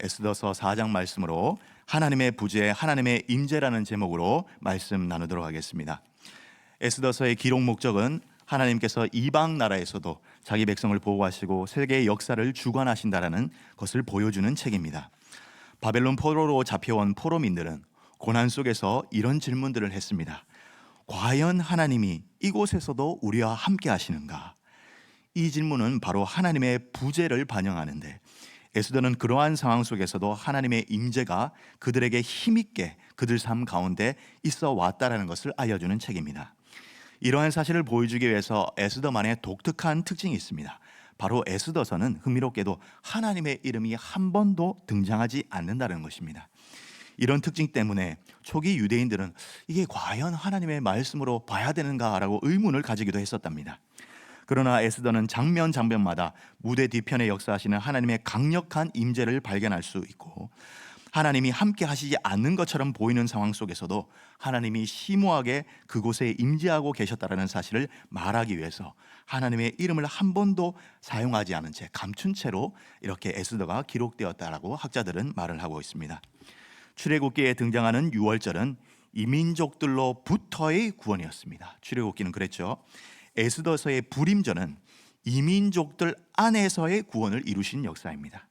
에스더서 4장 말씀으로 하나님의 부재, 하나님의 임재라는 제목으로 말씀 나누도록 하겠습니다. 에스더서의 기록 목적은 하나님께서 이방 나라에서도 자기 백성을 보호하시고 세계의 역사를 주관하신다라는 것을 보여주는 책입니다. 바벨론 포로로 잡혀온 포로민들은 고난 속에서 이런 질문들을 했습니다. 과연 하나님이 이곳에서도 우리와 함께 하시는가? 이 질문은 바로 하나님의 부재를 반영하는데 에스더는 그러한 상황 속에서도 하나님의 임재가 그들에게 힘있게 그들 삶 가운데 있어 왔다라는 것을 알려주는 책입니다. 이러한 사실을 보여주기 위해서 에스더만의 독특한 특징이 있습니다. 바로 에스더서는 흥미롭게도 하나님의 이름이 한 번도 등장하지 않는다는 것입니다. 이런 특징 때문에 초기 유대인들은 이게 과연 하나님의 말씀으로 봐야 되는가라고 의문을 가지기도 했었답니다. 그러나 에스더는 장면 장면마다 무대 뒤편에 역사하시는 하나님의 강력한 임재를 발견할 수 있고 하나님이 함께 하시지 않는 것처럼 보이는 상황 속에서도 하나님이 심오하게 그곳에 임재하고 계셨다라는 사실을 말하기 위해서 하나님의 이름을 한 번도 사용하지 않은 채 감춘 채로 이렇게 에스더가 기록되었다라고 학자들은 말을 하고 있습니다. 출애굽기에 등장하는 유월절은 이민족들로부터의 구원이었습니다. 출애굽기는 그랬죠. 에스더서의 불임절은 이민족들 안에서의 구원을 이루신 역사입니다.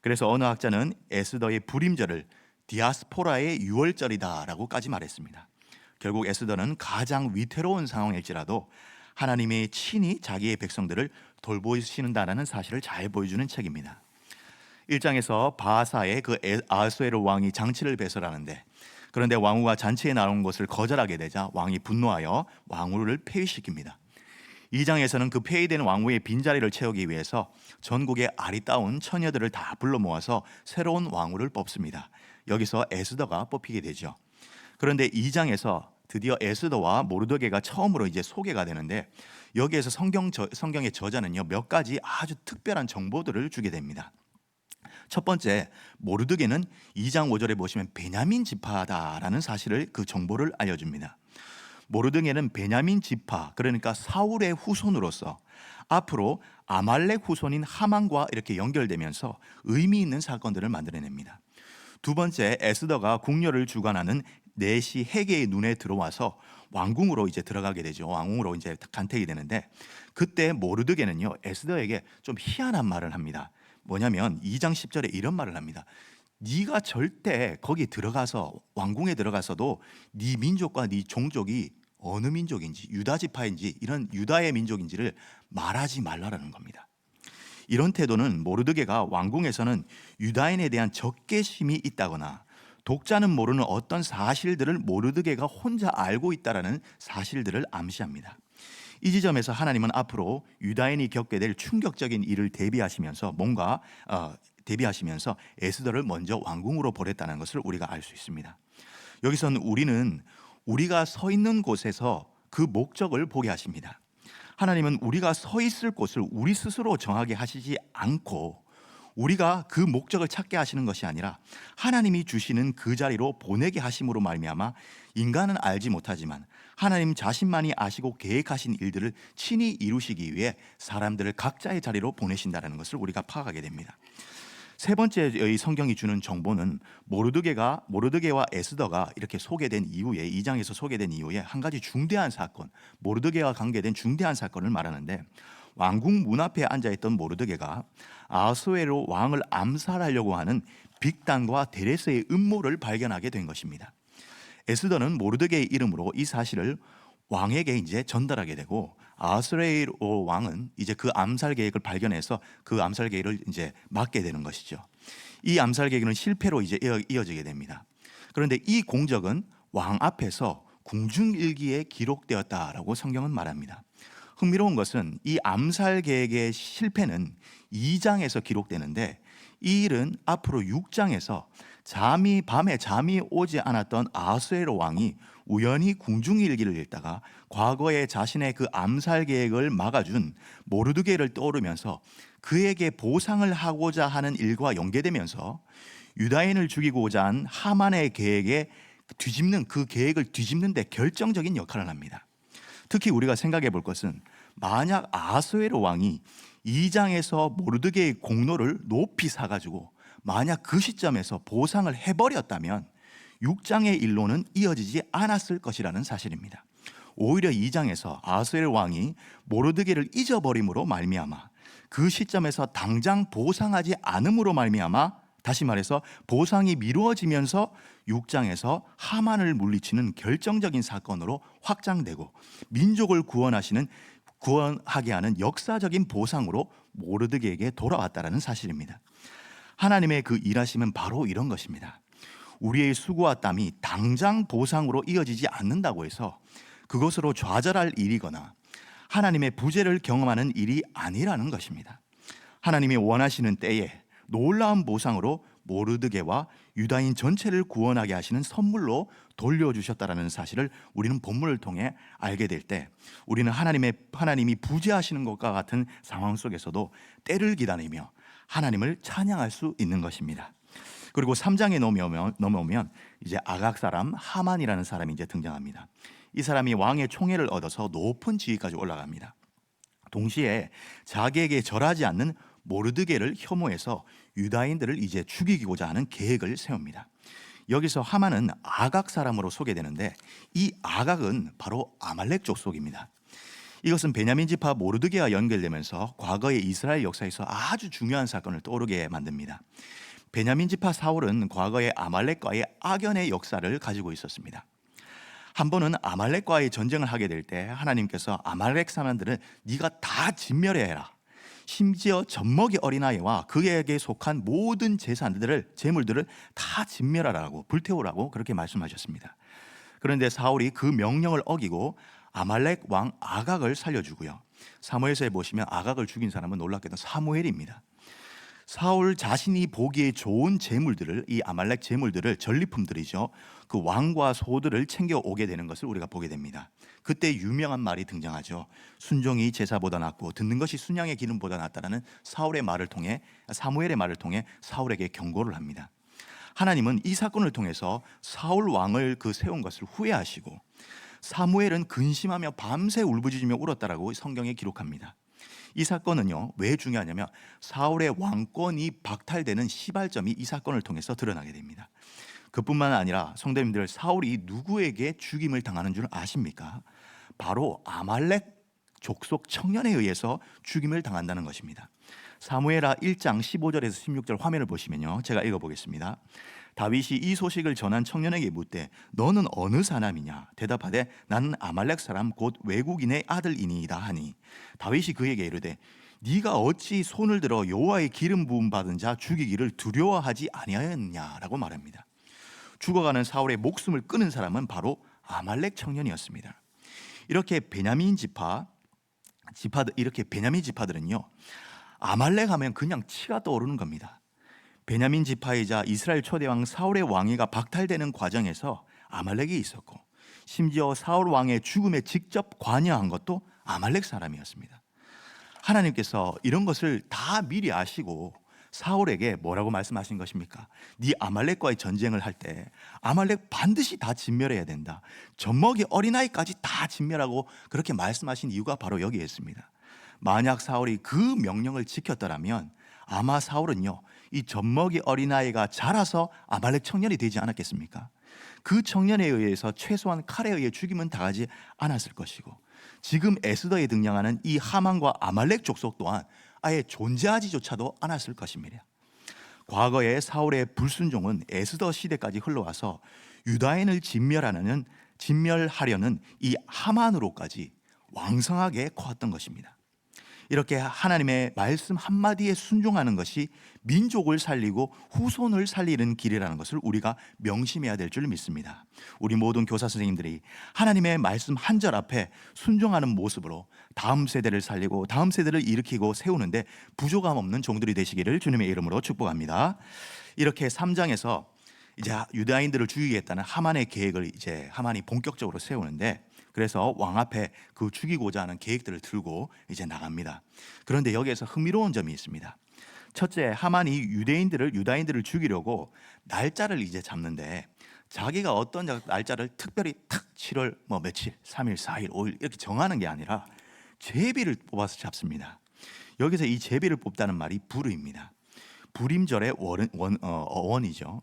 그래서 어느 학자는 에스더의 불임절을 디아스포라의 유월절이다라고까지 말했습니다. 결국 에스더는 가장 위태로운 상황일지라도 하나님이 친히 자기의 백성들을 돌보시는다라는 사실을 잘 보여주는 책입니다. 1장에서 바사의 그 아수에르 왕이 장치를 배설하는데 그런데 왕후가 잔치에 나온 것을 거절하게 되자 왕이 분노하여 왕후를 폐위시킵니다. 2장에서는 그 폐위된 왕후의 빈자리를 채우기 위해서 전국의 아리따운 처녀들을 다 불러 모아서 새로운 왕후를 뽑습니다. 여기서 에스더가 뽑히게 되죠. 그런데 2장에서 드디어 에스더와 모르드게가 처음으로 이제 소개가 되는데 여기에서 성경 저, 성경의 저자는요 몇 가지 아주 특별한 정보들을 주게 됩니다. 첫 번째 모르드게는 2장 5절에 보시면 베냐민 지파다라는 사실을 그 정보를 알려줍니다. 모르드게는 베냐민 지파 그러니까 사울의 후손으로서 앞으로 아말렉 후손인 하만과 이렇게 연결되면서 의미 있는 사건들을 만들어냅니다. 두 번째 에스더가 궁녀를 주관하는 넷이 해계의 눈에 들어와서 왕궁으로 이제 들어가게 되죠. 왕궁으로 이제 간택이 되는데 그때 모르드게는요 에스더에게 좀 희한한 말을 합니다. 뭐냐면 2장 10절에 이런 말을 합니다. 네가 절대 거기 들어가서 왕궁에 들어가서도 네 민족과 네 종족이 어느 민족인지 유다 지파인지 이런 유다의 민족인지를 말하지 말라라는 겁니다. 이런 태도는 모르드게가 왕궁에서는 유다인에 대한 적개심이 있다거나 독자는 모르는 어떤 사실들을 모르드게가 혼자 알고 있다라는 사실들을 암시합니다. 이 지점에서 하나님은 앞으로 유다인이 겪게 될 충격적인 일을 대비하시면서 뭔가 어, 대비하시면서 에스더를 먼저 왕궁으로 보냈다는 것을 우리가 알 수 있습니다. 여기서는 우리는 우리가 서 있는 곳에서 그 목적을 보게 하십니다. 하나님은 우리가 서 있을 곳을 우리 스스로 정하게 하시지 않고 우리가 그 목적을 찾게 하시는 것이 아니라 하나님이 주시는 그 자리로 보내게 하심으로 말미암아 인간은 알지 못하지만 하나님 자신만이 아시고 계획하신 일들을 친히 이루시기 위해 사람들을 각자의 자리로 보내신다는 것을 우리가 파악하게 됩니다. 세 번째 이 성경이 주는 정보는 모르드게가 모르드게와 에스더가 이렇게 소개된 이후에 이 장에서 소개된 이후에 한 가지 중대한 사건, 모르드게와 관계된 중대한 사건을 말하는데 왕궁 문 앞에 앉아 있던 모르드게가 아수에로 왕을 암살하려고 하는 빅단과 데레스의 음모를 발견하게 된 것입니다. 에스더는 모르드게의 이름으로 이 사실을 왕에게 이제 전달하게 되고 아스레이로 왕은 이제 그 암살 계획을 발견해서 그 암살 계획을 이제 막게 되는 것이죠. 이 암살 계획은 실패로 이제 이어지게 됩니다. 그런데 이 공적은 왕 앞에서 궁중일기에 기록되었다라고 성경은 말합니다. 흥미로운 것은 이 암살 계획의 실패는 2장에서 기록되는데 이 일은 앞으로 6장에서 잠이 밤에 잠이 오지 않았던 아수에로 왕이 우연히 궁중 일기를 읽다가 과거에 자신의 그 암살 계획을 막아준 모르드게를 떠오르면서 그에게 보상을 하고자 하는 일과 연계되면서 유다인을 죽이고자 한 하만의 계획에 뒤집는 그 계획을 뒤집는데 결정적인 역할을 합니다. 특히 우리가 생각해 볼 것은 만약 아스웨르 왕이 2장에서 모르드게의 공로를 높이 사가지고 만약 그 시점에서 보상을 해버렸다면 6장의 일로는 이어지지 않았을 것이라는 사실입니다. 오히려 2장에서 아스엘 왕이 모르드게를 잊어버림으로 말미암아 그 시점에서 당장 보상하지 않음으로 말미암아 다시 말해서 보상이 미루어지면서 6장에서 하만을 물리치는 결정적인 사건으로 확장되고 민족을 구원하시는 구원하게 하는 역사적인 보상으로 모르드게에게 돌아왔다라는 사실입니다. 하나님의 그 일하심은 바로 이런 것입니다. 우리의 수고와 땀이 당장 보상으로 이어지지 않는다고 해서 그것으로 좌절할 일이거나 하나님의 부재를 경험하는 일이 아니라는 것입니다. 하나님이 원하시는 때에 놀라운 보상으로 모르드게와 유다인 전체를 구원하게 하시는 선물로 돌려주셨다라는 사실을 우리는 본문을 통해 알게 될 때 우리는 하나님의 하나님이 부재하시는 것과 같은 상황 속에서도 때를 기다리며 하나님을 찬양할 수 있는 것입니다. 그리고 3장에 넘어오면, 넘어오면 이제 아각 사람 하만이라는 사람이 이제 등장합니다. 이 사람이 왕의 총애를 얻어서 높은 지위까지 올라갑니다. 동시에 자기에게 절하지 않는 모르드게를 혐오해서 유다인들을 이제 죽이고자 하는 계획을 세웁니다. 여기서 하만은 아각 사람으로 소개되는데 이 아각은 바로 아말렉 족속입니다. 이것은 베냐민 지파 모르드게와 연결되면서 과거의 이스라엘 역사에서 아주 중요한 사건을 떠오르게 만듭니다. 베냐민 지파 사울은 과거의 아말렉과의 악연의 역사를 가지고 있었습니다. 한 번은 아말렉과의 전쟁을 하게 될 때 하나님께서 아말렉 사람들은 네가 다 진멸해라. 심지어 젖먹이 어린아이와 그에게 속한 모든 재산들을 재물들을 다 진멸하라고 불태우라고 그렇게 말씀하셨습니다. 그런데 사울이 그 명령을 어기고 아말렉 왕 아각을 살려주고요. 사무엘서에 보시면 아각을 죽인 사람은 놀랍게도 사무엘입니다. 사울 자신이 보기에 좋은 재물들을 이 아말렉 재물들을 전리품들이죠. 그 왕과 소들을 챙겨 오게 되는 것을 우리가 보게 됩니다. 그때 유명한 말이 등장하죠. 순종이 제사보다 낫고 듣는 것이 순양의 기름보다 낫다라는 사울의 말을 통해 사무엘의 말을 통해 사울에게 경고를 합니다. 하나님은 이 사건을 통해서 사울 왕을 그 세운 것을 후회하시고 사무엘은 근심하며 밤새 울부짖으며 울었다라고 성경에 기록합니다. 이 사건은요 왜 중요하냐면 사울의 왕권이 박탈되는 시발점이 이 사건을 통해서 드러나게 됩니다. 그뿐만 아니라 성도님들 사울이 누구에게 죽임을 당하는 줄 아십니까? 바로 아말렉 족속 청년에 의해서 죽임을 당한다는 것입니다. 사무엘하 1장 15절에서 16절 화면을 보시면요. 제가 읽어 보겠습니다. 다윗이 이 소식을 전한 청년에게 묻되 너는 어느 사람이냐 대답하되 나는 아말렉 사람 곧 외국인의 아들이니이다 하니 다윗이 그에게 이르되 네가 어찌 손을 들어 여호와의 기름 부음 받은 자 죽이기를 두려워하지 아니하였냐라고 말합니다. 죽어가는 사울의 목숨을 끊은 사람은 바로 아말렉 청년이었습니다. 이렇게 베냐민 지파 지파들 이렇게 베냐민 지파들은요 아말렉 하면 그냥 치가 떠오르는 겁니다. 베냐민 지파이자 이스라엘 초대왕 사울의 왕위가 박탈되는 과정에서 아말렉이 있었고 심지어 사울 왕의 죽음에 직접 관여한 것도 아말렉 사람이었습니다. 하나님께서 이런 것을 다 미리 아시고 사울에게 뭐라고 말씀하신 것입니까? 네 아말렉과의 전쟁을 할 때 아말렉 반드시 다 진멸해야 된다. 젖먹이 어린아이까지 다 진멸하고 그렇게 말씀하신 이유가 바로 여기에 있습니다. 만약 사울이 그 명령을 지켰더라면 아마 사울은요 이 젖먹이 어린아이가 자라서 아말렉 청년이 되지 않았겠습니까? 그 청년에 의해서 최소한 칼에 의해 죽임은 당하지 않았을 것이고 지금 에스더에 등장하는 이 하만과 아말렉 족속 또한 아예 존재하지조차도 않았을 것입니다. 과거의 사울의 불순종은 에스더 시대까지 흘러와서 유다인을 진멸하는 진멸하려는 이 하만으로까지 왕성하게 커왔던 것입니다. 이렇게 하나님의 말씀 한마디에 순종하는 것이 민족을 살리고 후손을 살리는 길이라는 것을 우리가 명심해야 될 줄 믿습니다. 우리 모든 교사 선생님들이 하나님의 말씀 한 절 앞에 순종하는 모습으로 다음 세대를 살리고 다음 세대를 일으키고 세우는데 부족함 없는 종들이 되시기를 주님의 이름으로 축복합니다. 이렇게 3장에서 이제 유다인들을 죽이겠다는 하만의 계획을 이제 하만이 본격적으로 세우는데 그래서 왕 앞에 그 죽이고자 하는 계획들을 들고 이제 나갑니다. 그런데 여기에서 흥미로운 점이 있습니다. 첫째, 하만이 유대인들을 유다인들을 죽이려고 날짜를 이제 잡는데 자기가 어떤 날짜를 특별히 탁 7월 뭐 며칠, 3일, 4일, 5일 이렇게 정하는 게 아니라 제비를 뽑아서 잡습니다. 여기서 이 제비를 뽑다는 말이 부르입니다. 불임절의 원, 원, 어, 어원이죠.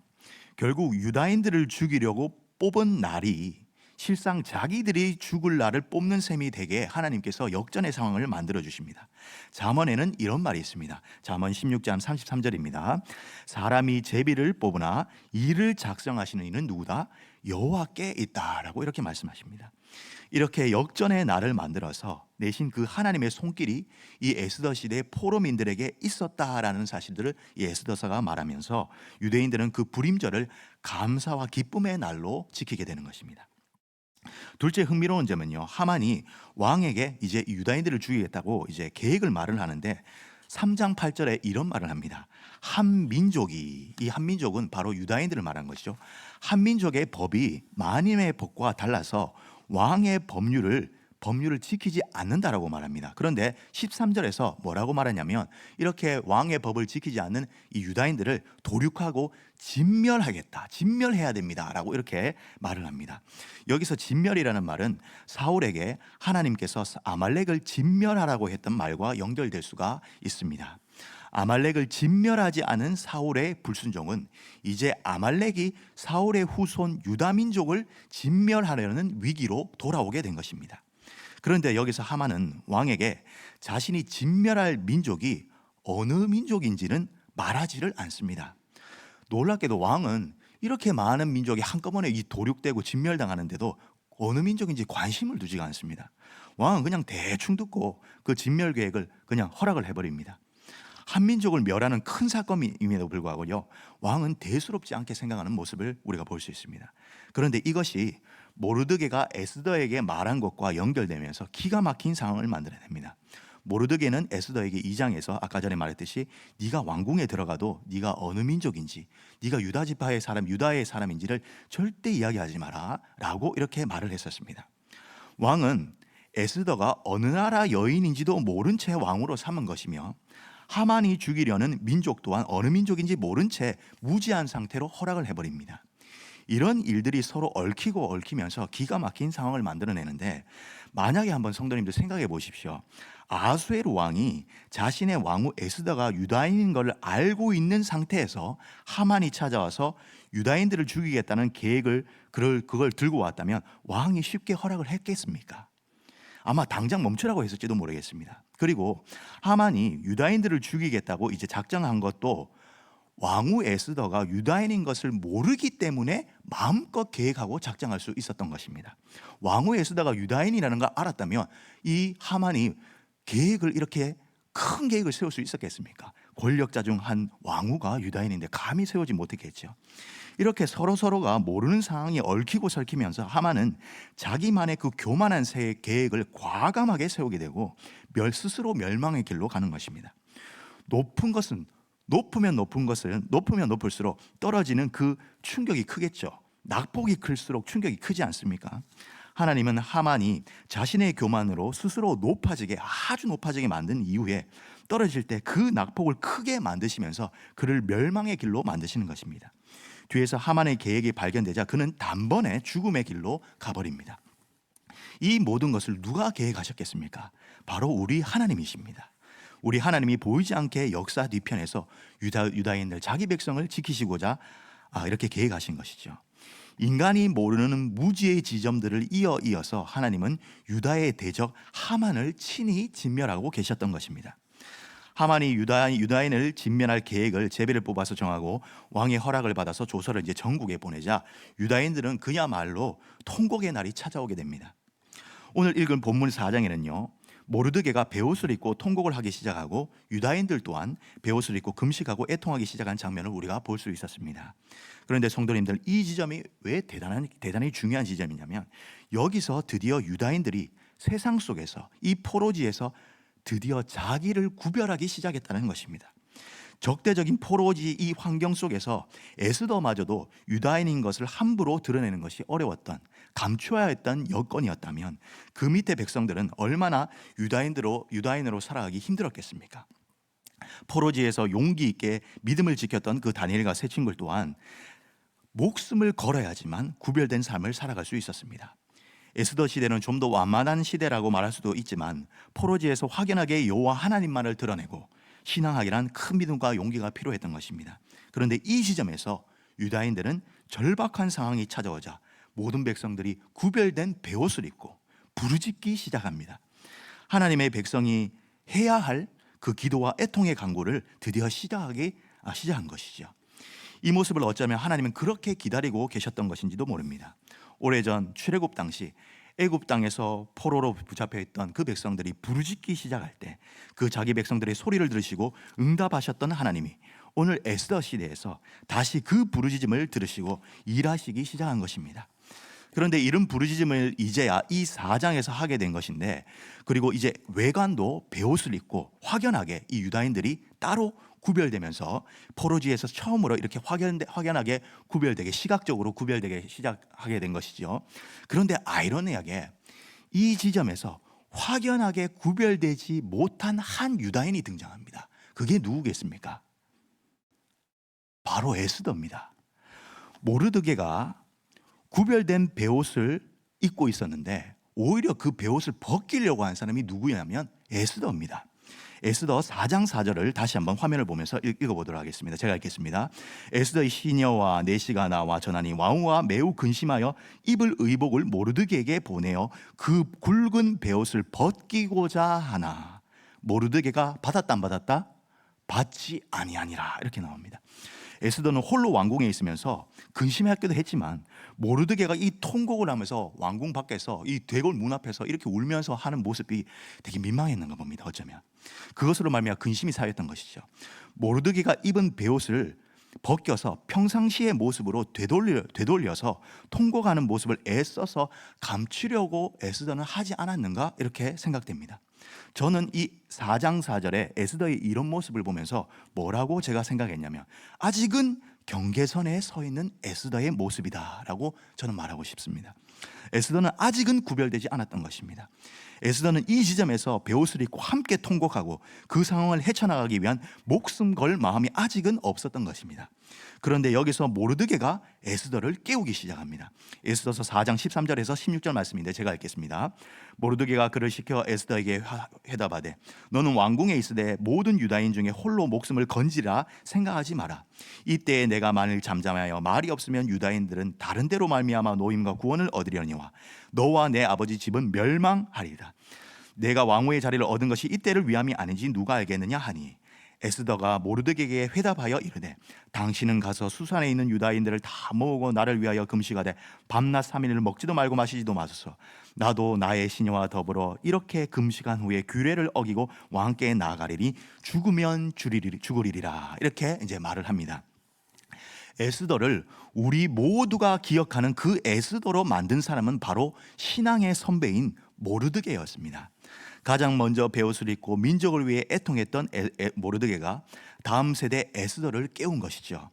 결국 유다인들을 죽이려고 뽑은 날이 실상 자기들이 죽을 날을 뽑는 셈이 되게 하나님께서 역전의 상황을 만들어 주십니다. 잠언에는 이런 말이 있습니다. 잠언 16장 33절입니다. 사람이 제비를 뽑으나 이를 작성하시는 이는 누구다? 여호와께 있다라고 이렇게 말씀하십니다. 이렇게 역전의 날을 만들어서 내신 그 하나님의 손길이 이 에스더 시대 포로민들에게 있었다라는 사실들을 이 에스더서가 말하면서 유대인들은 그 불임절을 감사와 기쁨의 날로 지키게 되는 것입니다. 둘째 흥미로운 점은요. 하만이 왕에게 이제 유다인들을 죽이겠다고 이제 계획을 말을 하는데 3장 8절에 이런 말을 합니다. 한 민족이 이 한 민족은 바로 유다인들을 말한 것이죠. 한 민족의 법이 만인의 법과 달라서 왕의 법률을 법률을 지키지 않는다라고 말합니다. 그런데 13절에서 뭐라고 말하냐면 이렇게 왕의 법을 지키지 않는 이 유다인들을 도륙하고 진멸하겠다. 진멸해야 됩니다라고 이렇게 말을 합니다. 여기서 진멸이라는 말은 사울에게 하나님께서 아말렉을 진멸하라고 했던 말과 연결될 수가 있습니다. 아말렉을 진멸하지 않은 사울의 불순종은 이제 아말렉이 사울의 후손 유다 민족을 진멸하려는 위기로 돌아오게 된 것입니다. 그런데 여기서 하만은 왕에게 자신이 진멸할 민족이 어느 민족인지는 말하지를 않습니다. 놀랍게도 왕은 이렇게 많은 민족이 한꺼번에 이 도륙되고 진멸당하는데도 어느 민족인지 관심을 두지가 않습니다. 왕은 그냥 대충 듣고 그 진멸 계획을 그냥 허락을 해버립니다. 한 민족을 멸하는 큰 사건임에도 불구하고요, 왕은 대수롭지 않게 생각하는 모습을 우리가 볼 수 있습니다. 그런데 이것이 모르드게가 에스더에게 말한 것과 연결되면서 기가 막힌 상황을 만들어냅니다. 모르드게는 에스더에게 2장에서 아까 전에 말했듯이 네가 왕궁에 들어가도 네가 어느 민족인지 네가 유다 지파의 사람 유다의 사람인지를 절대 이야기하지 마라라고 이렇게 말을 했었습니다. 왕은 에스더가 어느 나라 여인인지도 모른 채 왕으로 삼은 것이며 하만이 죽이려는 민족 또한 어느 민족인지 모른 채 무지한 상태로 허락을 해버립니다. 이런 일들이 서로 얽히고 얽히면서 기가 막힌 상황을 만들어내는데 만약에 한번 성도님들 생각해 보십시오. 아수에르 왕이 자신의 왕후 에스더가 유다인인 것을 알고 있는 상태에서 하만이 찾아와서 유다인들을 죽이겠다는 계획을 그걸, 그걸 들고 왔다면 왕이 쉽게 허락을 했겠습니까? 아마 당장 멈추라고 했을지도 모르겠습니다. 그리고 하만이 유다인들을 죽이겠다고 이제 작정한 것도 왕후 에스더가 유다인인 것을 모르기 때문에 마음껏 계획하고 작정할 수 있었던 것입니다. 왕후 에스더가 유다인이라는 걸 알았다면 이 하만이 계획을 이렇게 큰 계획을 세울 수 있었겠습니까? 권력자 중 한 왕후가 유다인인데 감히 세우지 못했겠죠. 이렇게 서로 서로가 모르는 상황이 얽히고 설키면서 하만은 자기만의 그 교만한 새 계획을 과감하게 세우게 되고 멸 스스로 멸망의 길로 가는 것입니다. 높은 것은 높으면 높은 것을 높으면 높을수록 떨어지는 그 충격이 크겠죠. 낙폭이 클수록 충격이 크지 않습니까? 하나님은 하만이 자신의 교만으로 스스로 높아지게 아주 높아지게 만든 이후에 떨어질 때 그 낙폭을 크게 만드시면서 그를 멸망의 길로 만드시는 것입니다. 뒤에서 하만의 계획이 발견되자 그는 단번에 죽음의 길로 가버립니다. 이 모든 것을 누가 계획하셨겠습니까? 바로 우리 하나님이십니다. 우리 하나님이 보이지 않게 역사 뒤편에서 유다, 유다인들 자기 백성을 지키시고자 아, 이렇게 계획하신 것이죠. 인간이 모르는 무지의 지점들을 이어 이어서 하나님은 유다의 대적 하만을 친히 진멸하고 계셨던 것입니다. 하만이 유다, 유다인을 진멸할 계획을 제비를 뽑아서 정하고 왕의 허락을 받아서 조서를 이제 전국에 보내자 유다인들은 그야말로 통곡의 날이 찾아오게 됩니다. 오늘 읽은 본문 4장에는요. 모르드게가 베옷을 입고 통곡을 하기 시작하고 유다인들 또한 베옷을 입고 금식하고 애통하기 시작한 장면을 우리가 볼 수 있었습니다. 그런데 성도님들 이 지점이 왜 대단한 대단히 중요한 지점이냐면 여기서 드디어 유다인들이 세상 속에서 이 포로지에서 드디어 자기를 구별하기 시작했다는 것입니다. 적대적인 포로지 이 환경 속에서 에스더마저도 유다인인 것을 함부로 드러내는 것이 어려웠던 감추어야 했던 여건이었다면 그 밑에 백성들은 얼마나 유다인으로 유다인으로 살아가기 힘들었겠습니까? 포로지에서 용기 있게 믿음을 지켰던 그 다니엘과 세 친구 또한 목숨을 걸어야지만 구별된 삶을 살아갈 수 있었습니다. 에스더 시대는 좀 더 완만한 시대라고 말할 수도 있지만 포로지에서 확연하게 여호와 하나님만을 드러내고 신앙하기란 큰 믿음과 용기가 필요했던 것입니다. 그런데 이 지점에서 유다인들은 절박한 상황이 찾아오자 모든 백성들이 구별된 베옷을 입고 부르짖기 시작합니다. 하나님의 백성이 해야 할 그 기도와 애통의 간구를 드디어 시작하기 아, 시작한 것이죠. 이 모습을 어쩌면 하나님은 그렇게 기다리고 계셨던 것인지도 모릅니다. 오래전 출애굽 당시 애굽 땅에서 포로로 붙잡혀 있던 그 백성들이 부르짖기 시작할 때 그 자기 백성들의 소리를 들으시고 응답하셨던 하나님이 오늘 에스더 시대에서 다시 그 부르짖음을 들으시고 일하시기 시작한 것입니다. 그런데 이런 부르짖음을 이제야 이 4장에서 하게 된 것인데 그리고 이제 외관도 베옷을 입고 확연하게 이 유다인들이 따로 구별되면서 포로지에서 처음으로 이렇게 확연, 확연하게 구별되게 시각적으로 구별되게 시작하게 된 것이죠. 그런데 아이러니하게 이 지점에서 확연하게 구별되지 못한 한 유다인이 등장합니다. 그게 누구겠습니까? 바로 에스더입니다. 모르드게가 구별된 베옷을 입고 있었는데 오히려 그 베옷을 벗기려고 한 사람이 누구냐면 에스더입니다. 에스더 4장 4절을 다시 한번 화면을 보면서 읽- 읽어보도록 하겠습니다. 제가 읽겠습니다. 에스더의 시녀와 내시가 나와 전하니 왕후가 매우 근심하여 입을 의복을 모르드게에게 보내어 그 굵은 베옷을 벗기고자 하나 모르드게가 받았다 안 받았다? 받지 아니하니라 이렇게 나옵니다. 에스더는 홀로 왕궁에 있으면서 근심하기도 했지만 모르드게가 이 통곡을 하면서 왕궁 밖에서 이 대궐 문 앞에서 이렇게 울면서 하는 모습이 되게 민망했는가 봅니다. 어쩌면 그것으로 말미암아 근심이 쌓였던 것이죠. 모르드게가 입은 베옷을 벗겨서 평상시의 모습으로 되돌려, 되돌려서 통곡하는 모습을 애써서 감추려고 에스더는 하지 않았는가 이렇게 생각됩니다. 저는 이 4장 4절에 에스더의 이런 모습을 보면서 뭐라고 제가 생각했냐면 아직은 경계선에 서 있는 에스더의 모습이다라고 저는 말하고 싶습니다. 에스더는 아직은 구별되지 않았던 것입니다. 에스더는 이 지점에서 베옷을 입고 함께 통곡하고 그 상황을 헤쳐나가기 위한 목숨 걸 마음이 아직은 없었던 것입니다. 그런데 여기서 모르드게가 에스더를 깨우기 시작합니다. 에스더서 4장 13절에서 16절 말씀인데 제가 읽겠습니다. 모르드게가 그를 시켜 에스더에게 화- 회답하되 너는 왕궁에 있으되 모든 유다인 중에 홀로 목숨을 건지라 생각하지 마라. 이때에 내가 만일 잠잠하여 말이 없으면 유다인들은 다른 데로 말미암아 노임과 구원을 얻으려니와 너와 내 아버지 집은 멸망하리라. 내가 왕후의 자리를 얻은 것이 이때를 위함이 아닌지 누가 알겠느냐 하니 에스더가 모르드게에게 회답하여 이르되 당신은 가서 수산에 있는 유다인들을 다 모으고 나를 위하여 금식하되 밤낮 삼일을 먹지도 말고 마시지도 마소서 나도 나의 시녀와 더불어 이렇게 금식한 후에 규례를 어기고 왕께 나아가리니 죽으면 죽으리라 이렇게 이제 말을 합니다. 에스더를 우리 모두가 기억하는 그 에스더로 만든 사람은 바로 신앙의 선배인 모르드게였습니다. 가장 먼저 베옷을 입고 민족을 위해 애통했던 에, 에, 모르드게가 다음 세대 에스더를 깨운 것이죠.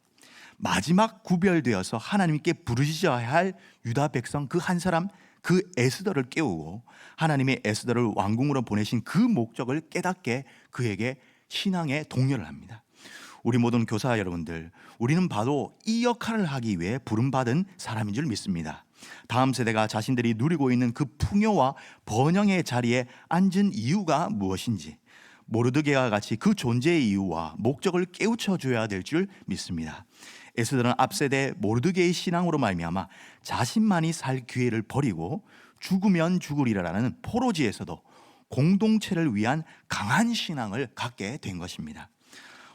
마지막 구별되어서 하나님께 부르짖어야 할 유다 백성 그 한 사람 그 에스더를 깨우고 하나님의 에스더를 왕궁으로 보내신 그 목적을 깨닫게 그에게 신앙의 동료를 합니다. 우리 모든 교사 여러분들, 우리는 바로 이 역할을 하기 위해 부름받은 사람인 줄 믿습니다. 다음 세대가 자신들이 누리고 있는 그 풍요와 번영의 자리에 앉은 이유가 무엇인지, 모르드게와 같이 그 존재의 이유와 목적을 깨우쳐 줘야 될 줄 믿습니다. 에스더는 앞세대 모르드게의 신앙으로 말미암아 자신만이 살 기회를 버리고 죽으면 죽으리라라는 포로지에서도 공동체를 위한 강한 신앙을 갖게 된 것입니다.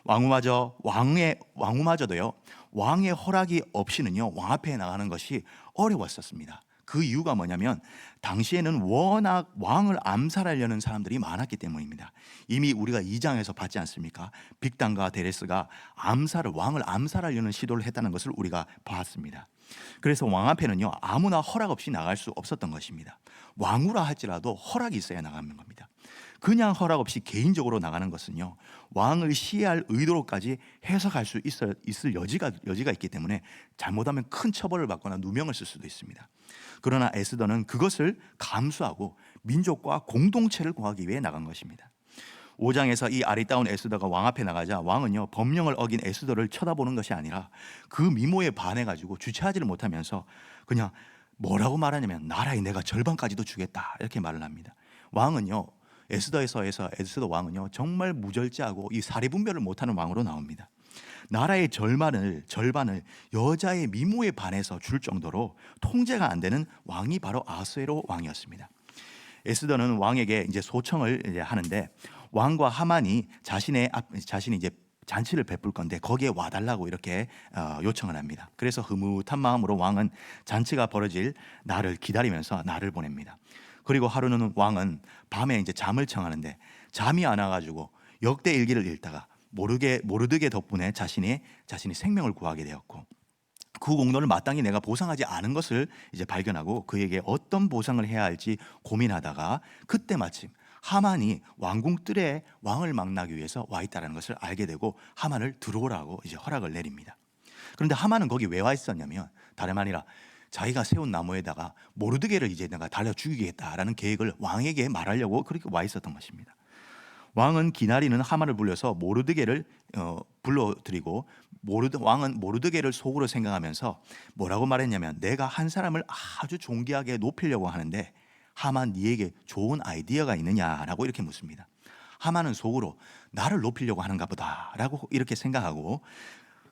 왕후마저 왕의 왕후마저도요 왕의 허락이 없이는요 왕 앞에 나가는 것이 어려웠었습니다. 그 이유가 뭐냐면 당시에는 워낙 왕을 암살하려는 사람들이 많았기 때문입니다. 이미 우리가 2장에서 봤지 않습니까? 빅단과 데레스가 암살을 왕을 암살하려는 시도를 했다는 것을 우리가 봤습니다. 그래서 왕 앞에는요 아무나 허락 없이 나갈 수 없었던 것입니다. 왕후라 할지라도 허락이 있어야 나가는 겁니다. 그냥 허락 없이 개인적으로 나가는 것은요 왕을 시해할 의도로까지 해석할 수 있어, 있을 여지가 여지가 있기 때문에 잘못하면 큰 처벌을 받거나 누명을 쓸 수도 있습니다. 그러나 에스더는 그것을 감수하고 민족과 공동체를 구하기 위해 나간 것입니다. 5장에서 이 아리따운 에스더가 왕 앞에 나가자 왕은요 법령을 어긴 에스더를 쳐다보는 것이 아니라 그 미모에 반해 가지고 주체하지를 못하면서 그냥 뭐라고 말하냐면 나라의 내가 절반까지도 주겠다 이렇게 말을 합니다. 왕은요 에스더에서에서 에스더 왕은요 정말 무절제하고 이 사리 분별을 못하는 왕으로 나옵니다. 나라의 절반을 절반을 여자의 미모에 반해서 줄 정도로 통제가 안 되는 왕이 바로 아수에로 왕이었습니다. 에스더는 왕에게 이제 소청을 이제 하는데 왕과 하만이 자신의 앞 자신이 이제 잔치를 베풀 건데 거기에 와달라고 이렇게 어, 요청을 합니다. 그래서 흐뭇한 마음으로 왕은 잔치가 벌어질 날을 기다리면서 날을 보냅니다. 그리고 하루는 왕은 밤에 이제 잠을 청하는데 잠이 안 와가지고 역대 일기를 읽다가 모르게 모르드게 덕분에 자신이 자신이 생명을 구하게 되었고 그 공로를 마땅히 내가 보상하지 않은 것을 이제 발견하고 그에게 어떤 보상을 해야 할지 고민하다가 그때 마침 하만이 왕궁 뜰에 왕을 만나기 위해서 와 있다는 것을 알게 되고 하만을 들어오라고 이제 허락을 내립니다. 그런데 하만은 거기 왜 와 있었냐면 다름 아니라 자기가 세운 나무에다가 모르드게를 이제 내가 달려 죽이겠다라는 계획을 왕에게 말하려고 그렇게 와 있었던 것입니다. 왕은 기나리는 하만을 불려서 모르드게를 어, 불러들이고 모르드 왕은 모르드게를 속으로 생각하면서 뭐라고 말했냐면 내가 한 사람을 아주 존귀하게 높이려고 하는데 하만 네에게 좋은 아이디어가 있느냐라고 이렇게 묻습니다. 하만은 속으로 나를 높이려고 하는가 보다라고 이렇게 생각하고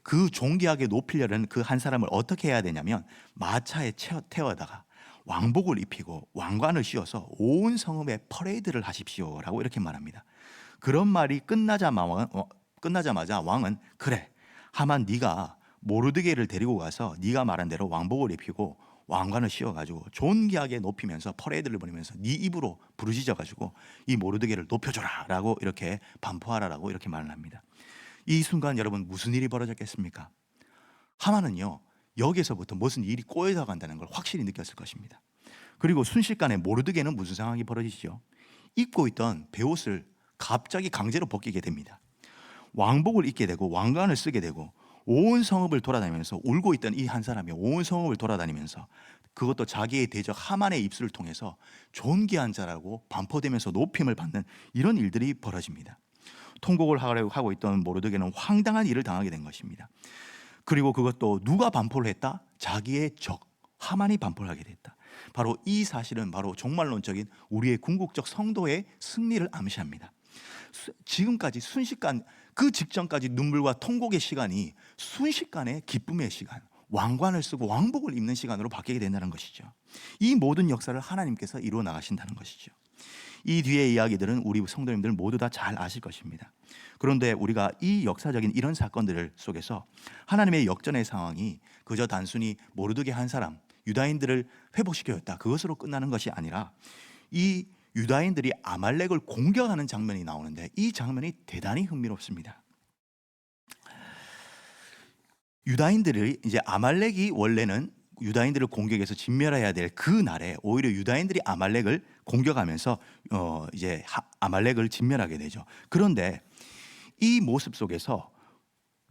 그 존귀하게 높이려는 그 한 사람을 어떻게 해야 되냐면 마차에 태워다가 왕복을 입히고 왕관을 씌워서 온 성읍에 퍼레이드를 하십시오라고 이렇게 말합니다. 그런 말이 끝나자마자, 어, 끝나자마자 왕은 그래 하만 네가 모르드게를 데리고 가서 네가 말한 대로 왕복을 입히고 왕관을 씌워가지고 존귀하게 높이면서 퍼레이드를 벌이면서 네 입으로 부르짖어가지고 이 모르드게를 높여줘라라고 이렇게 반포하라라고 이렇게 말을 합니다. 이 순간 여러분 무슨 일이 벌어졌겠습니까? 하만은요 여기서부터 무슨 일이 꼬여져 간다는 걸 확실히 느꼈을 것입니다. 그리고 순식간에 모르드게는 무슨 상황이 벌어지죠? 입고 있던 베옷을 갑자기 강제로 벗기게 됩니다. 왕복을 입게 되고 왕관을 쓰게 되고 온 성읍을 돌아다니면서 울고 있던 이 한 사람이 온 성읍을 돌아다니면서 그것도 자기의 대적 하만의 입술을 통해서 존귀한 자라고 반포되면서 높임을 받는 이런 일들이 벌어집니다. 통곡을 하려고 하고 있던 모르드게는 황당한 일을 당하게 된 것입니다. 그리고 그것도 누가 반포를 했다? 자기의 적 하만이 반포를 하게 됐다. 바로 이 사실은 바로 종말론적인 우리의 궁극적 성도의 승리를 암시합니다. 수- 지금까지 순식간 그 직전까지 눈물과 통곡의 시간이 순식간에 기쁨의 시간, 왕관을 쓰고 왕복을 입는 시간으로 바뀌게 된다는 것이죠. 이 모든 역사를 하나님께서 이루어 나가신다는 것이죠. 이 뒤의 이야기들은 우리 성도님들 모두 다 잘 아실 것입니다. 그런데 우리가 이 역사적인 이런 사건들을 속에서 하나님의 역전의 상황이 그저 단순히 모르드게 한 사람, 유다인들을 회복시켰다. 그것으로 끝나는 것이 아니라 이 유다인들이 아말렉을 공격하는 장면이 나오는데 이 장면이 대단히 흥미롭습니다. 유다인들이 이제 아말렉이 원래는 유다인들을 공격해서 진멸해야 될 그 날에 오히려 유다인들이 아말렉을 공격하면서 어 이제 하- 아말렉을 진멸하게 되죠. 그런데 이 모습 속에서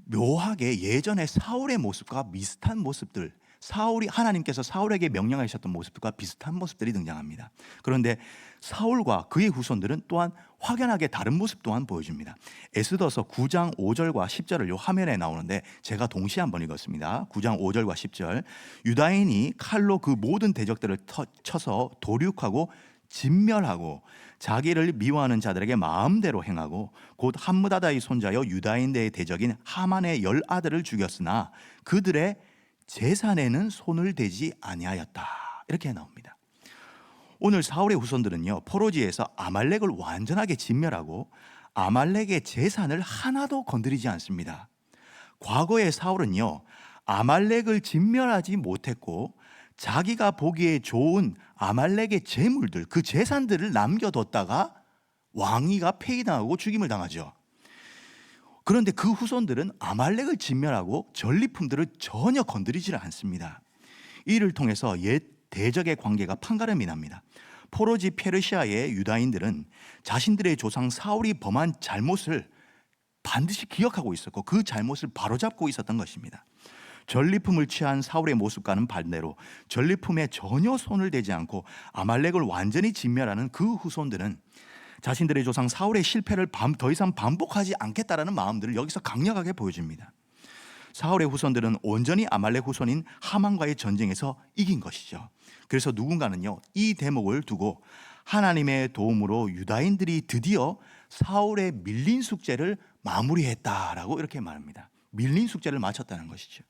묘하게 예전에 사울의 모습과 비슷한 모습들 사울이 하나님께서 사울에게 명령하셨던 모습과 비슷한 모습들이 등장합니다. 그런데 사울과 그의 후손들은 또한 확연하게 다른 모습 또한 보여줍니다. 에스더서 9장 5절과 10절을 요 화면에 나오는데 제가 동시에 한번 읽었습니다. 9장 5절과 10절 유다인이 칼로 그 모든 대적들을 터- 쳐서 도륙하고 진멸하고 자기를 미워하는 자들에게 마음대로 행하고 곧 함무다다의 손자여 유다인대의 대적인 하만의 열 아들을 죽였으나 그들의 재산에는 손을 대지 아니하였다. 이렇게 나옵니다. 오늘 사울의 후손들은요 포로지에서 아말렉을 완전하게 진멸하고 아말렉의 재산을 하나도 건드리지 않습니다. 과거의 사울은요 아말렉을 진멸하지 못했고 자기가 보기에 좋은 아말렉의 재물들 그 재산들을 남겨뒀다가 왕위가 폐위당하고 죽임을 당하죠. 그런데 그 후손들은 아말렉을 진멸하고 전리품들을 전혀 건드리지 않습니다. 이를 통해서 옛 대적의 관계가 판가름이 납니다. 포로지 페르시아의 유다인들은 자신들의 조상 사울이 범한 잘못을 반드시 기억하고 있었고 그 잘못을 바로잡고 있었던 것입니다. 전리품을 취한 사울의 모습과는 반대로 전리품에 전혀 손을 대지 않고 아말렉을 완전히 진멸하는 그 후손들은 자신들의 조상 사울의 실패를 반- 더 이상 반복하지 않겠다라는 마음들을 여기서 강력하게 보여줍니다. 사울의 후손들은 온전히 아말렉 후손인 하만과의 전쟁에서 이긴 것이죠. 그래서 누군가는요 이 대목을 두고 하나님의 도움으로 유다인들이 드디어 사울의 밀린 숙제를 마무리했다라고 이렇게 말합니다. 밀린 숙제를 마쳤다는 것이죠.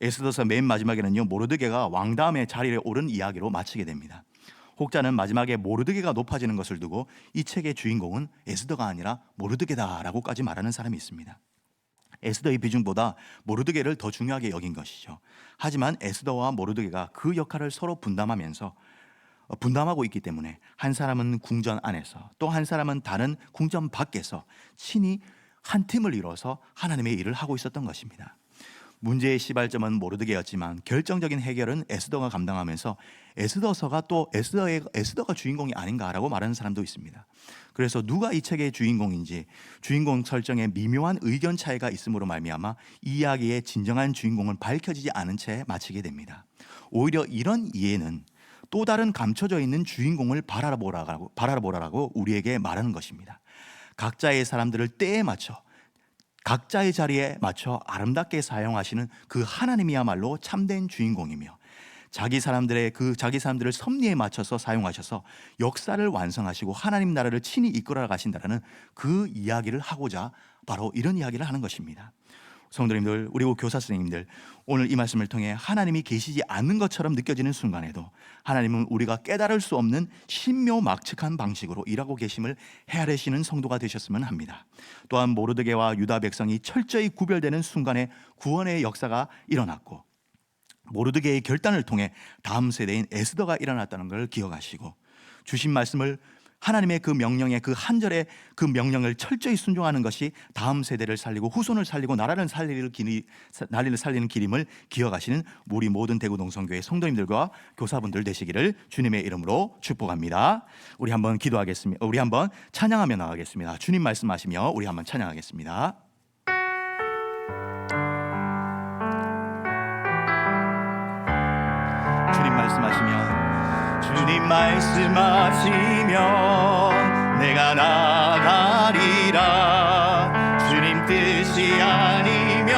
에스더서 맨 마지막에는요 모르드게가 왕다음의 자리에 오른 이야기로 마치게 됩니다. 혹자는 마지막에 모르드게가 높아지는 것을 두고 이 책의 주인공은 에스더가 아니라 모르드게다라고까지 말하는 사람이 있습니다. 에스더의 비중보다 모르드게를 더 중요하게 여긴 것이죠. 하지만 에스더와 모르드게가 그 역할을 서로 분담하면서 어, 분담하고 있기 때문에 한 사람은 궁전 안에서 또 한 사람은 다른 궁전 밖에서 친히 한 팀을 이뤄서 하나님의 일을 하고 있었던 것입니다. 문제의 시발점은 모르드게였지만 결정적인 해결은 에스더가 감당하면서 에스더서가 또 에스더의 에스더가 주인공이 아닌가라고 말하는 사람도 있습니다. 그래서 누가 이 책의 주인공인지 주인공 설정에 미묘한 의견 차이가 있음으로 말미암아 이 이야기의 진정한 주인공은 밝혀지지 않은 채 마치게 됩니다. 오히려 이런 이해는 또 다른 감춰져 있는 주인공을 바라보라고 바라보라라고 우리에게 말하는 것입니다. 각자의 사람들을 때에 맞춰 각자의 자리에 맞춰 아름답게 사용하시는 그 하나님이야말로 참된 주인공이며 자기 사람들의 그 자기 사람들을 섭리에 맞춰서 사용하셔서 역사를 완성하시고 하나님 나라를 친히 이끌어 가신다라는 그 이야기를 하고자 바로 이런 이야기를 하는 것입니다. 성도님들, 우리 교사 선생님들, 오늘 이 말씀을 통해 하나님이 계시지 않는 것처럼 느껴지는 순간에도 하나님은 우리가 깨달을 수 없는 신묘막측한 방식으로 일하고 계심을 헤아리시는 성도가 되셨으면 합니다. 또한 모르드게와 유다 백성이 철저히 구별되는 순간에 구원의 역사가 일어났고 모르드게의 결단을 통해 다음 세대인 에스더가 일어났다는 걸 기억하시고 주신 말씀을 하나님의 그 명령에 그 한 절의 그 명령을 철저히 순종하는 것이 다음 세대를 살리고 후손을 살리고 나라를 살리는 길이 나라를 살리는 길임을 기억하시는 우리 모든 대구 동성교회 성도님들과 교사분들 되시기를 주님의 이름으로 축복합니다. 우리 한번 기도하겠습니다. 우리 한번 찬양하며 나가겠습니다. 주님 말씀하시며 우리 한번 찬양하겠습니다. 주님 말씀하시면 주님 말씀하시면 내가 나가리라. 주님 뜻이 아니면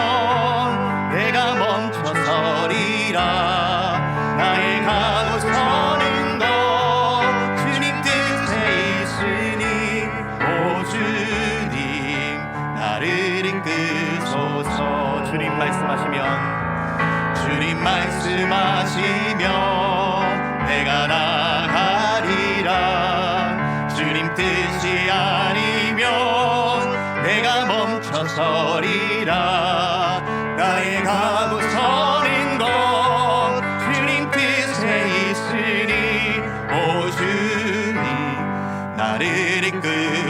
내가 멈춰서리라. 나의 가고 서는 것 주님 뜻에 있으니 오 주님 나를 이끄소서. 주님 말씀하시면 주님 말씀하시면 내가 나가리라. 주님 뜻이 아니면 내가 멈춰서리라. 나의 가고 서는 것 주님 뜻에 있으니 오 주님 나를 이끄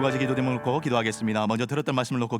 두 가지 기도 제목을 놓고 기도하겠습니다. 먼저 들었던 말씀을 놓고